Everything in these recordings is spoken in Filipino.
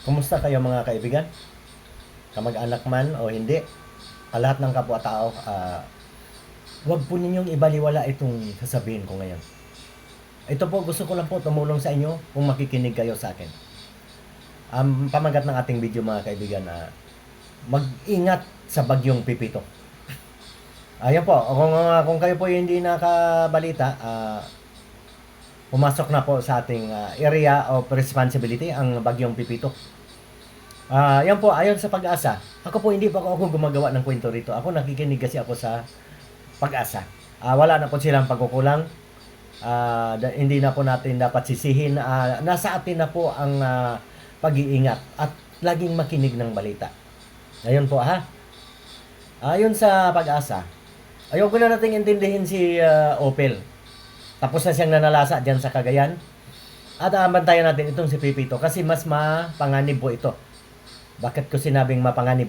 Kumusta kayo mga kaibigan? Kamag-anak man o hindi, lahat ng kapwa-tao, ah, huwag po ninyong ibaliwala itong sasabihin ko ngayon. Ito po, gusto ko lang po tumulong sa inyo kung makikinig kayo sa akin. Ang pamagat ng ating video mga kaibigan, na mag-ingat sa bagyong pipito. Ayan po, kung, ah, kung kayo po hindi nakabalita, ah, pumasok na po sa ating ah, area of responsibility ang bagyong pipito. Ah, yan po, ayon sa pag-asa. Ako po hindi pa ako gumagawa ng kwento rito. Ako nakikinig kasi ako sa pag-asa. Ah, wala na po silang pagkukulang. Da- hindi na po natin dapat sisihin. Ah, nasa atin na po ang ah, pag-iingat at laging makinig ng balita. Ayun po ha. Ayon sa pag-asa, ayoko na nating intindihin si ah, Opel. Tapos na siyang nanalasa dyan sa Cagayan. At uh, bantayan natin itong si Pipito kasi mas mapanganib po ito. Bakit ko sinabing mapanganib?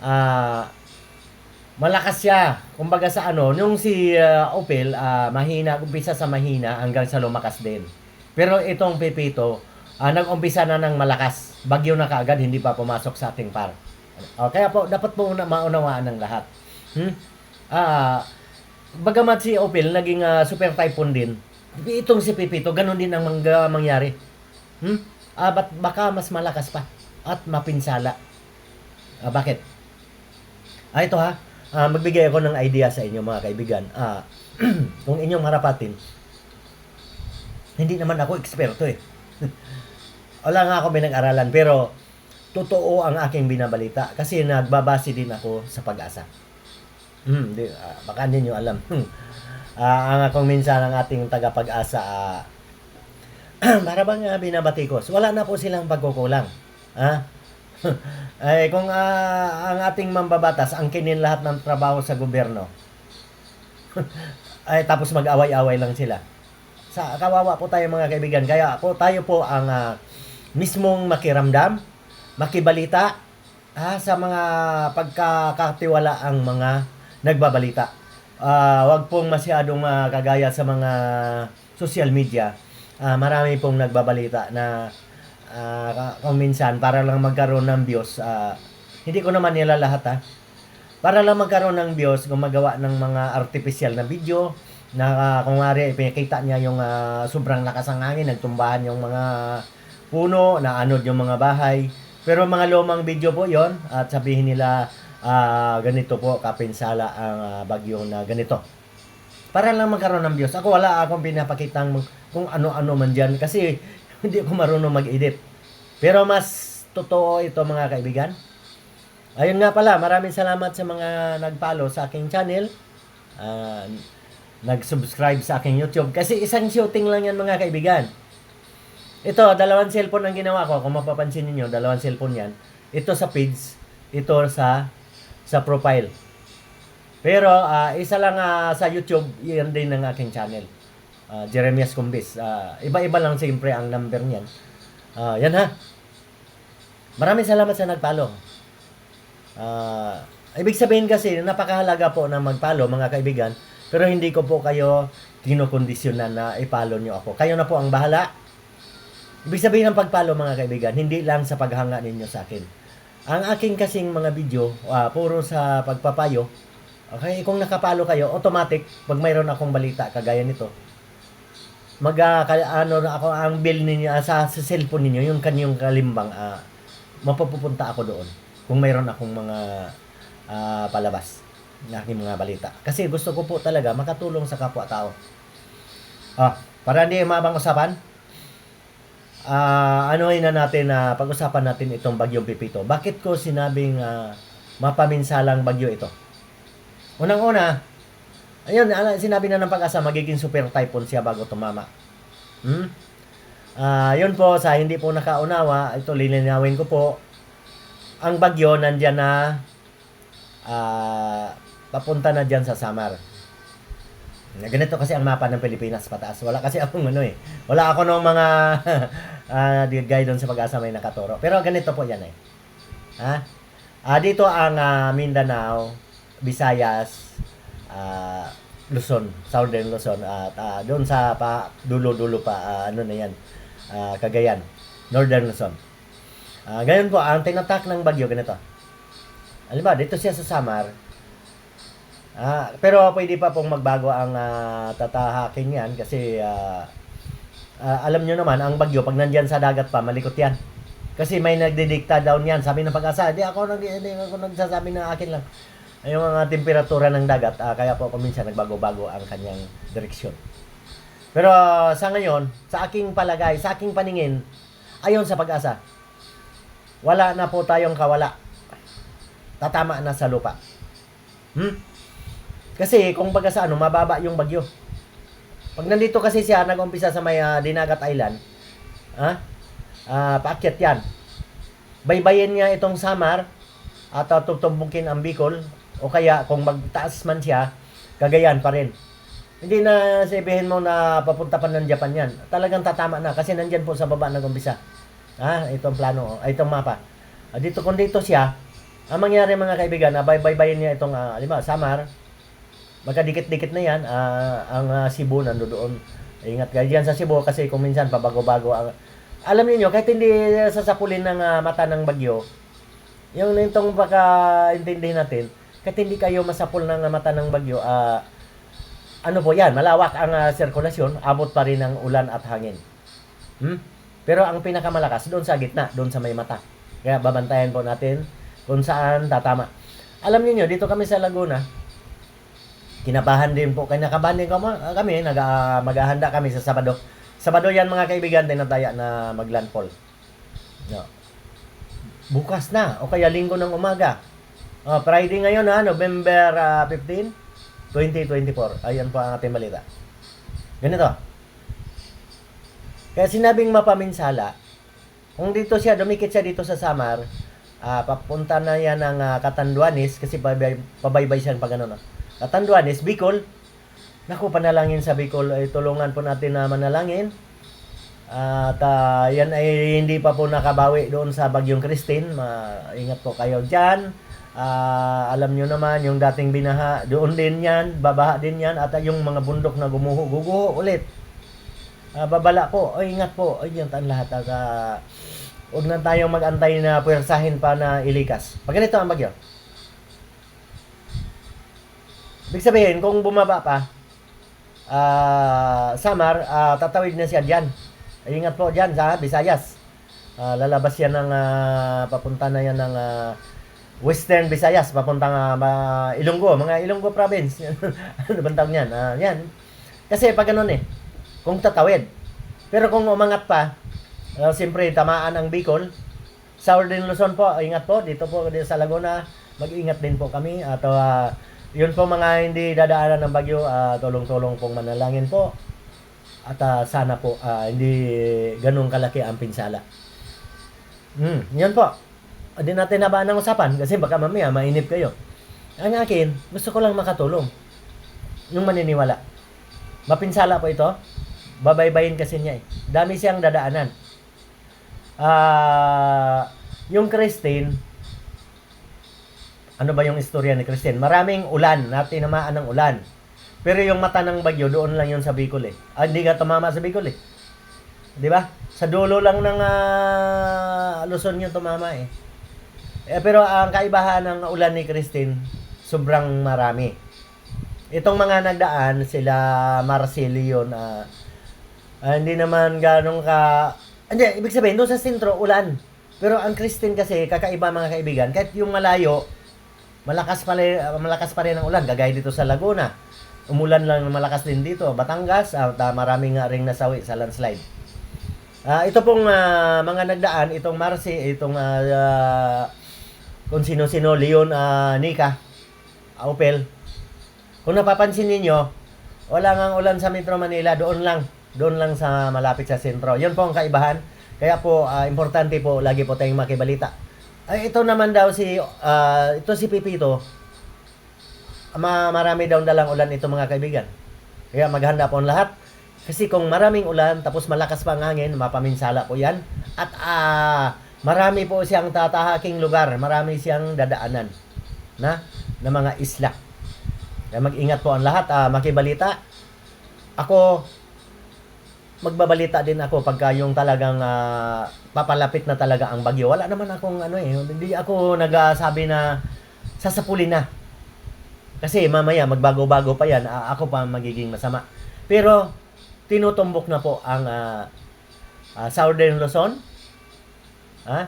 Ah, malakas siya. Kumbaga sa ano, nung si ah, Opel, ah, mahina, umpisa sa mahina hanggang sa lumakas din. Pero itong Pipito, ah, nag-umpisa na ng malakas. Bagyo na kaagad, hindi pa pumasok sa ating par. Ah, kaya po, dapat po una, maunawaan ng lahat. Hmm? Ah, bagamat si Opel naging ah, super typhoon din, itong si Pipito, ganun din ang mangga, mangyari. Hmm? Ah, ba't baka mas malakas pa at mapinsala. Ah, bakit? Ah, ito ha. Ah, magbigay ako ng idea sa inyo mga kaibigan. Ah, kung inyong harapatin, hindi naman ako eksperto eh. Wala nga ako pinag-aralan pero totoo ang aking binabalita kasi nagbabase din ako sa pag-asa. Hmm, di, ah, baka hindi nyo alam. Ah, ang akong minsan ang ating tagapag-asa ah, para bang uh, binabatikos. Wala na po silang pagkukulang. Ha? Ay, kung ah, ang ating mambabatas ang kinin lahat ng trabaho sa gobyerno, ay tapos mag-away-away lang sila. Sa kawawa po tayo mga kaibigan. Kaya po tayo po ang ah, mismong makiramdam, makibalita ha, sa mga pagkakatiwala ang mga nagbabalita. Ah, wag pong masyadong ah, kagaya sa mga social media. Ah, marami pong nagbabalita na ka- kung minsan para lang magkaroon ng views. ah, hindi ko naman nila lahat ha. Para lang magkaroon ng views, gumagawa ng mga artificial na video na uh, kung nga pinakita niya yung ah, sobrang lakas ng hangin, nagtumbahan yung mga puno, naanod yung mga bahay. Pero mga lumang video po yon at sabihin nila ah, ganito po kapinsala ang ah, bagyo na ganito. Para lang magkaroon ng views. Ako wala akong pinapakitang kung ano-ano man dyan kasi hindi ko marunong mag-edit. Pero mas totoo ito mga kaibigan. Ayun nga pala, maraming salamat sa mga nag-follow sa aking channel. Ah, nag-subscribe sa aking YouTube. Kasi isang shooting lang yan mga kaibigan. Ito, dalawang cellphone ang ginawa ko. Kung mapapansin niyo dalawang cellphone yan. Ito sa feeds, ito sa sa profile. Pero ah, isa lang ah, sa YouTube, yan din ang aking channel. Ah, Jeremias Cumbis. Ah, iba-iba lang siyempre ang number niyan. Ah, yan ha. Maraming salamat sa nag-follow. Ah, ibig sabihin kasi, napakahalaga po na mag-follow mga kaibigan. Pero hindi ko po kayo kinokondisyonan na i-follow nyo ako. Kayo na po ang bahala. Ibig sabihin ng pag-follow mga kaibigan, hindi lang sa paghanga ninyo sa akin. Ang aking kasing mga video, ah, puro sa pagpapayo. Okay, kung nakapalo kayo, automatic, pag mayroon akong balita kagaya nito, mag ka- ano ako ang bill ninyo ah, sa, sa cellphone ninyo, yung kanyang kalimbang, ah, mapapupunta ako doon kung mayroon akong mga ah, palabas na aking mga balita. Kasi gusto ko po talaga makatulong sa kapwa-tao. Ah, para hindi mabang usapan, ah ano na natin na pag-usapan natin itong bagyong Pipito. Bakit ko sinabing ah, mapaminsalang bagyo ito? Unang-una, ayun, sinabi na ng pag-asa, magiging super typhoon siya bago tumama. Hmm? Ah, yun po, sa hindi po nakaunawa, ito lilinawin ko po, ang bagyo nandyan na ah, papunta na dyan sa Samar. Ganito kasi ang mapa ng Pilipinas pataas. Wala kasi akong ano eh. Wala ako ng mga ah, di- guide doon sa pag-asa may nakaturo. Pero ganito po yan eh. Ha? Ah, dito ang ah, Mindanao, Visayas, ah, Luzon, Southern Luzon at ah, doon sa pa dulo-dulo pa ah, ano na yan, ah, Cagayan, Northern Luzon. Ah, ganyan po, ang tinatak ng bagyo, ganito. Alam ba, dito siya sa Samar. Ah, pero pwede pa pong magbago ang ah, tatahakin yan kasi ah, ah, alam nyo naman, ang bagyo, pag nandyan sa dagat pa, malikot yan. Kasi may nagdidikta down yan. Sabi ng pag-asa, di ako, nag, di ako nagsasabi na akin lang. Yung mga temperatura ng dagat, ah, kaya po ako minsan nagbago-bago ang kanyang direksyon. Pero ah, sa ngayon, sa aking palagay, sa aking paningin, ayon sa pag-asa, wala na po tayong kawala. Tatama na sa lupa. Hmm? Kasi kung baga sa ano, mababa yung bagyo. Pag nandito kasi siya, nag-umpisa sa may ah, Dinagat Island, ha? Ah, paakyat yan. Baybayin niya itong Samar at uh, tutumbukin ang Bicol o kaya kung magtaas man siya, Cagayan pa rin. Hindi na sabihin mo na papunta pa ng Japan yan. Talagang tatama na kasi nandyan po sa baba nag-umpisa. Ah, itong plano, ah, itong mapa. Dito kung dito siya, ang mangyari mga kaibigan, ah, baybayin niya itong ah, lima, Samar, magkadikit-dikit na yan, ah, ang ah, Cebu nandoon. Ingat kayo dyan sa Cebu kasi kung minsan pabago-bago ang alam niyo kahit hindi sasapulin ng ah, mata ng bagyo, yung nitong baka intindihin natin, kahit hindi kayo masapul ng ah, mata ng bagyo, ah, ano po yan, malawak ang ah, sirkulasyon, abot pa rin ang ulan at hangin. Hmm? Pero ang pinakamalakas, doon sa gitna, doon sa may mata. Kaya babantayan po natin kung saan tatama. Alam niyo dito kami sa Laguna, kinabahan din po, kinakabahan din kami, kami nag, ah, maghahanda kami sa Sabado. Sabado yan mga kaibigan, tinataya na maglandfall. No. Bukas na, o kaya linggo ng umaga. Oh, Friday ngayon ha, November ah, 15, 2024. Ayan po ang ating balita. Ganito. Kaya sinabing mapaminsala, kung dito siya, dumikit siya dito sa Samar, ah, papunta na yan ng ah, Catanduanes, kasi pabay, pabaybay siya pag ano, no? Catanduanes, Bicol, Naku, panalangin sa Bicol, ay tulungan po natin na manalangin. At ah, yan ay hindi pa po nakabawi doon sa Bagyong Christine. Maingat po kayo dyan. Ah, alam nyo naman, yung dating binaha, doon din yan, babaha din yan. At yung mga bundok na gumuho, guguho ulit. Ah, babala po, ay ingat po. Ay, yan tan lahat. At, ah, huwag na tayong mag-antay na puwersahin pa na ilikas. Pag ganito ang bagyo. Ibig sabihin, kung bumaba pa, ah Samar, ah, tatawid na siya diyan. Ay, ingat po diyan sa Visayas. Ah, lalabas yan ng ah, papunta na yan ng ah, Western Visayas, papuntang uh, Ilonggo, mga Ilonggo province. ano bang tawag niyan? Ah, yan. Kasi pag ganun eh, kung tatawid. Pero kung umangat pa, ah, siyempre tamaan ang Bicol. Southern Luzon po, ingat po. Dito po dito sa Laguna, mag-ingat din po kami. At ah, yun po mga hindi dadaanan ng bagyo, ah, tulong-tulong pong manalangin po. At ah, sana po ah, hindi ganun kalaki ang pinsala. Hmm, yun po. Hindi natin nabaan ng usapan kasi baka mamaya mainip kayo. Ang akin, gusto ko lang makatulong. Yung maniniwala. Mapinsala po ito. Babaybayin kasi niya eh. Dami siyang dadaanan. Ah, yung Christine, ano ba yung istorya ni Christine? Maraming ulan, na tinamaan ng ulan. Pero yung mata ng bagyo, doon lang yun sa Bicol eh. Ah, hindi ka tumama sa Bicol eh. Di ba? Sa dulo lang ng ah, Luzon yung tumama eh. eh. Pero ang kaibahan ng ulan ni Christine, sobrang marami. Itong mga nagdaan, sila Marcelio na ah, hindi naman ganong ka... Hindi, ibig sabihin, doon sa sentro, ulan. Pero ang Christine kasi, kakaiba mga kaibigan, kahit yung malayo, malakas pa rin, malakas pa rin ang ulan gagaya dito sa Laguna. Umulan lang ng malakas din dito Batangas at uh, marami nga ring nasawi sa landslide. Ah, ito pong ah, mga nagdaan itong Marcy itong ah, ah, kung sino-sino Leon ah, Nika Opel. Kung napapansin ninyo wala nga ulan sa Metro Manila doon lang doon lang sa malapit sa sentro. Yun po ang kaibahan kaya po ah, importante po lagi po tayong makibalita ay, ito naman daw si, ah, ito si Pipito, ma marami daw dalang ulan ito mga kaibigan. Kaya maghanda po ang lahat. Kasi kung maraming ulan, tapos malakas pa ang hangin, mapaminsala po yan. At ah, marami po siyang tatahaking lugar, marami siyang dadaanan na, na mga isla. Kaya mag-ingat po ang lahat, ah, makibalita. Ako, magbabalita din ako pagka yung talagang ah, papalapit na talaga ang bagyo. Wala naman akong ano eh, hindi ako nagsabi na sasapulin na. Kasi mamaya magbago-bago pa yan, ako pa magiging masama. Pero tinutumbok na po ang ah, ah, Southern Luzon. Ha?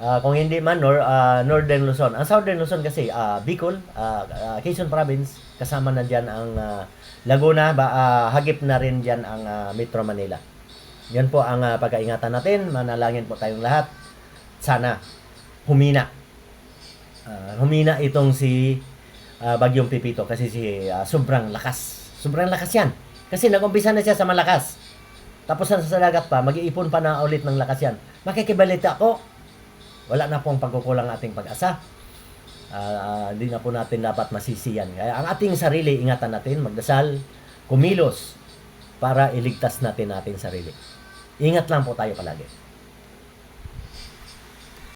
Ah, kung hindi man nor ah, Northern Luzon. Ang Southern Luzon kasi ah, Bicol, ah, ah, Quezon Province, kasama na diyan ang ah, Laguna, ba, ah, hagip na rin diyan ang ah, Metro Manila. Yan po ang ah, pagkaingatan natin. Manalangin po tayong lahat. Sana humina. Ah, humina itong si ah, Bagyong Pipito kasi si ah, sobrang lakas. Sobrang lakas yan. Kasi nag-umpisa na siya sa malakas. Tapos sa sa dagat pa, mag-iipon pa na ulit ng lakas yan. Makikibalita ako. Wala na pong pagkukulang ating pag-asa. Hindi na po natin dapat masisiyan. Kaya ang ating sarili, ingatan natin, magdasal, kumilos, para iligtas natin natin sarili. Ingat lang po tayo palagi.